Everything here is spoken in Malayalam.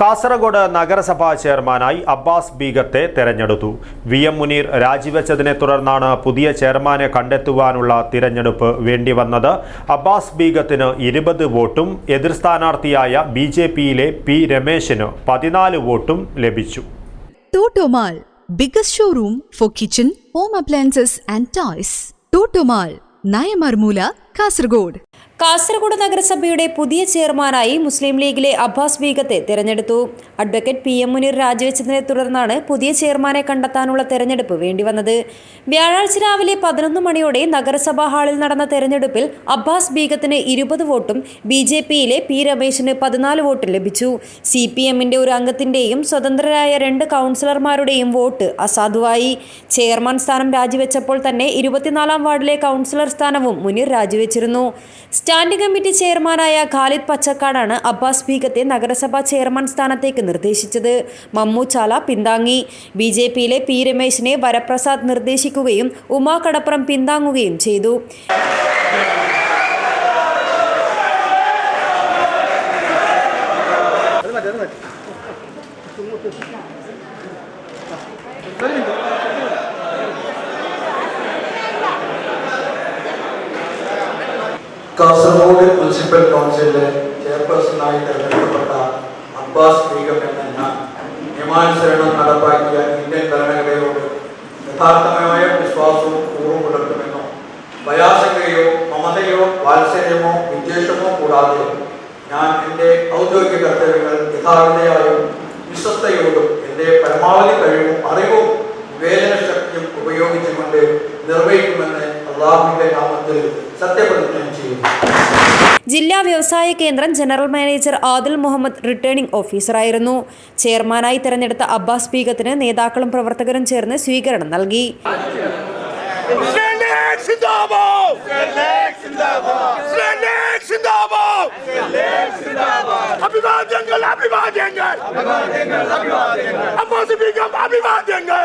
കാസർഗോഡ് നഗരസഭാ ചെയർമാനായി അബ്ബാസ് ബീഗത്തെ തെരഞ്ഞെടുത്തു. വി. എം. മുനീർ രാജിവെച്ചതിനെ തുടർന്നാണ് പുതിയ ചെയർമാനെ കണ്ടെത്തുവാനുള്ള തിരഞ്ഞെടുപ്പ് വേണ്ടിവന്നത്. അബ്ബാസ് ബീഗത്തിന് ഇരുപത് വോട്ടും എതിർ സ്ഥാനാർത്ഥിയായ ബി ജെ പിയിലെ പി രമേശിന് പതിനാല് വോട്ടും ലഭിച്ചു. Biggest showroom for kitchen, home appliances and. Totomal, Nayamarmoola Kasargod. Kasaragod നഗരസഭയുടെ പുതിയ ചെയർമാനായി മുസ്ലിം ലീഗിലെ അബ്ബാസ് ബീഗത്തെ തെരഞ്ഞെടുത്തു. അഡ്വക്കേറ്റ് പി എം മുനീർ രാജിവെച്ചതിനെ തുടർന്നാണ് പുതിയ ചെയർമാനെ കണ്ടെത്താനുള്ള തെരഞ്ഞെടുപ്പ് വേണ്ടിവന്നത്. വ്യാഴാഴ്ച രാവിലെ പതിനൊന്ന് മണിയോടെ നഗരസഭാ ഹാളിൽ നടന്ന തെരഞ്ഞെടുപ്പിൽ അബ്ബാസ് ബീഗത്തിന് ഇരുപത് വോട്ടും ബി ജെ പിയിലെ പി രമേശിന് പതിനാല് വോട്ട് ലഭിച്ചു. സി പി എമ്മിന്റെ ഒരു അംഗത്തിന്റെയും സ്വതന്ത്രരായ രണ്ട് കൗൺസിലർമാരുടെയും വോട്ട് അസാധുവായി. ചെയർമാൻ സ്ഥാനം രാജിവെച്ചപ്പോൾ തന്നെ ഇരുപത്തിനാലാം വാർഡിലെ കൗൺസിലർ സ്ഥാനവും മുനീർ രാജിവെച്ചിരുന്നു. സ്റ്റാൻഡിംഗ് കമ്മിറ്റി ചെയർമാനായ ഖാലിദ് പച്ചക്കാടാണ് അബ്ബാസ് ബീഗത്തെ നഗരസഭാ ചെയർമാൻ സ്ഥാനത്തേക്ക് നിർദ്ദേശിച്ചത്. മമ്മൂച്ചാല പിന്താങ്ങി. ബി ജെ പിയിലെ പി രമേശിനെ വരപ്രസാദ് നിർദ്ദേശിക്കുകയും ഉമാ കടപ്പുറം പിന്താങ്ങുകയും ചെയ്തു. കാസർഗോഡ് മുനിസിപ്പൽ കൗൺസിലിലെ ചെയർപേഴ്സണായി തെരഞ്ഞെടുക്കപ്പെട്ട അബ്ബാസ് ബീഗം എന്ന നിയമാനുസരണം നടപ്പാക്കിയ ഇന്ത്യൻ ഭരണഘടനയോട് യഥാർത്ഥമായ വിശ്വാസവും ഊറും പുലർത്തുമെന്നും ഭയാശങ്കയോ മമതയോ വാത്സല്യമോ വിദ്വേഷമോ കൂടാതെ ഞാൻ എന്റെ ഔദ്യോഗിക കർത്തവ്യങ്ങൾ യഥാർത്ഥയായും വിശ്വസ്തയോടും എന്റെ പരമാവധി കഴിവും അറിവും വിവേചന ശക്തിയും ഉപയോഗിച്ചുകൊണ്ട് നിർവഹിക്കുമെന്ന് അള്ളാഹുവിന്റെ നാമത്തിൽ സത്യപ്രതിജ്ഞ ചെയ്യുന്നു. ജില്ലാ വ്യവസായ കേന്ദ്രം general manager Adil Muhammad returning ഓഫീസറായിരുന്നു ചെയർമാനായി തെരഞ്ഞെടുത്ത അബ്ബാസ് ബീഗത്തിന് നേതാക്കളും പ്രവർത്തകരും ചേർന്ന് സ്വീകരണം നൽകി! അഭിവാദ്യങ്ങൾ അഭിവാദ്യങ്ങൾ അഭിവാദ്യങ്ങൾ അഭിവാദ്യങ്ങൾ